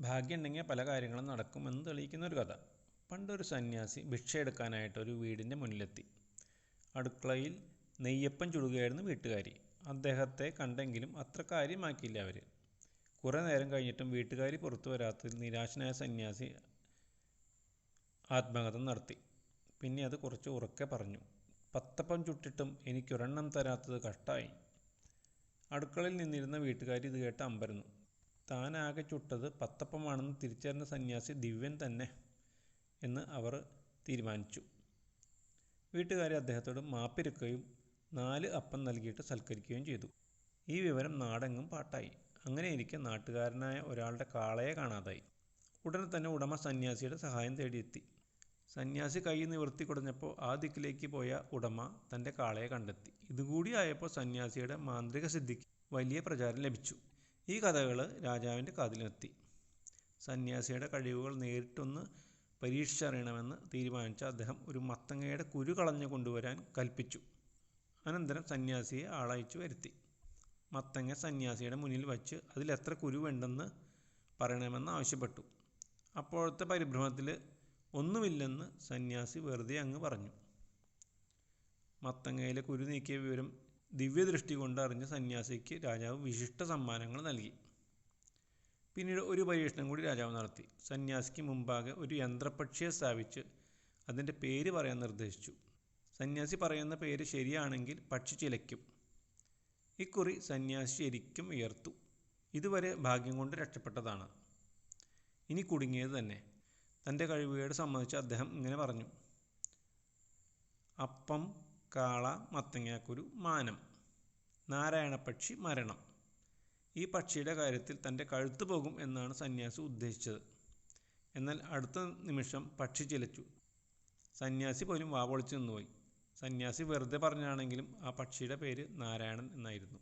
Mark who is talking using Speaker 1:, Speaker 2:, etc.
Speaker 1: ഭാഗ്യമുണ്ടെങ്കിൽ പല കാര്യങ്ങളും നടക്കുമെന്ന് തെളിയിക്കുന്ന ഒരു കഥ. പണ്ടൊരു സന്യാസി ഭിക്ഷ എടുക്കാനായിട്ട് ഒരു വീടിന്റെ മുന്നിലെത്തി. അടുക്കളയിൽ നെയ്യപ്പം ചുടുകയായിരുന്നു വീട്ടുകാരി. അദ്ദേഹത്തെ കണ്ടെങ്കിലും അത്ര കാര്യമാക്കിയില്ല അവർ കുറേ നേരം കഴിഞ്ഞിട്ടും വീട്ടുകാരി പുറത്തു വരാത്തതിൽ നിരാശനായ സന്യാസി ആത്മഗതം നടത്തി. പിന്നെ അത് കുറച്ച് ഉറക്കെ പറഞ്ഞു. പത്തപ്പം ചുട്ടിട്ടും എനിക്കൊരെണ്ണം തരാത്തത് കഷ്ടായി. അടുക്കളയിൽ നിന്നിരുന്ന വീട്ടുകാരി ഇത് കേട്ട് അമ്പരന്നു. താനാകെ ചുട്ടത് പത്തപ്പമാണെന്ന് തിരിച്ചറിഞ്ഞ സന്യാസി ദിവ്യൻ തന്നെ എന്ന് അവർ തീരുമാനിച്ചു. വീട്ടുകാരെ അദ്ദേഹത്തോട് മാപ്പിരക്കുകയും നാല് അപ്പം നൽകിയിട്ട് സൽക്കരിക്കുകയും ചെയ്തു. ഈ വിവരം നാടെങ്ങും പാട്ടായി. അങ്ങനെയിരിക്കെ നാട്ടുകാരനായ ഒരാളുടെ കാളയെ കാണാതായി. ഉടനെ തന്നെ ഉടമ സന്യാസിയുടെ സഹായം തേടിയെത്തി. സന്യാസി കൈ നിവർത്തി കുടഞ്ഞപ്പോൾ ആ ദിക്കിലേക്ക് പോയ ഉടമ തന്റെ കാളയെ കണ്ടെത്തി. ഇതുകൂടി ആയപ്പോൾ സന്യാസിയുടെ മാന്ത്രിക സിദ്ധിക്ക് വലിയ പ്രചാരം ലഭിച്ചു. ഈ കഥകൾ രാജാവിന്റെ കാതിലെത്തി. സന്യാസിയുടെ കഴിവുകൾ നേരിട്ടൊന്ന് പരീക്ഷിച്ചറിയണമെന്ന് തീരുമാനിച്ച അദ്ദേഹം ഒരു മത്തങ്ങയുടെ കുരു കളഞ്ഞു കൊണ്ടുവരാൻ കൽപ്പിച്ചു. അനന്തരം സന്യാസിയെ ആളയച്ചു വരുത്തി. മത്തങ്ങ സന്യാസിയുടെ മുന്നിൽ വച്ച് അതിൽ എത്ര കുരു വേണ്ടെന്ന് പറയണമെന്ന് ആവശ്യപ്പെട്ടു. അപ്പോഴത്തെ പരിഭ്രമത്തിൽ ഒന്നുമില്ലെന്ന് സന്യാസി വെറുതെ അങ്ങ് പറഞ്ഞു. മത്തങ്ങയിലെ കുരു നീക്കിയ വിവരം ദിവ്യദൃഷ്ടി കൊണ്ട് അറിഞ്ഞ സന്യാസിക്ക് രാജാവ് വിശിഷ്ട സമ്മാനങ്ങൾ നൽകി. പിന്നീട് ഒരു പരീക്ഷണം കൂടി രാജാവ് നടത്തി. സന്യാസിക്ക് മുമ്പാകെ ഒരു യന്ത്രപക്ഷിയെ സ്ഥാപിച്ച് അതിന്റെ പേര് പറയാൻ നിർദ്ദേശിച്ചു. സന്യാസി പറയുന്ന പേര് ശരിയാണെങ്കിൽ പക്ഷി ചിലയ്ക്കും. ഇക്കുറി സന്യാസി ശരിക്കും ഉയർത്തു. ഇതുവരെ ഭാഗ്യം കൊണ്ട് രക്ഷപ്പെട്ടതാണ്. ഇനി കുടുങ്ങിയത് തന്നെ. തന്റെ കഴിവുകേട് സംബന്ധിച്ച് അദ്ദേഹം ഇങ്ങനെ പറഞ്ഞു. അപ്പം കാള മത്തങ്ങാക്കുരു മാനം. നാരായണപക്ഷി മരണം. ഈ പക്ഷിയുടെ കാര്യത്തിൽ തന്റെ കഴുത്ത് പോകും എന്നാണ് സന്യാസി ഉദ്ദേശിച്ചത്. എന്നാൽ അടുത്ത നിമിഷം പക്ഷി ചിലച്ചു. സന്യാസി പോലും വാപൊളിച്ചു നിന്നുപോയി. സന്യാസി വെറുതെ പറഞ്ഞാണെങ്കിലും ആ പക്ഷിയുടെ പേര് നാരായണൻ എന്നായിരുന്നു.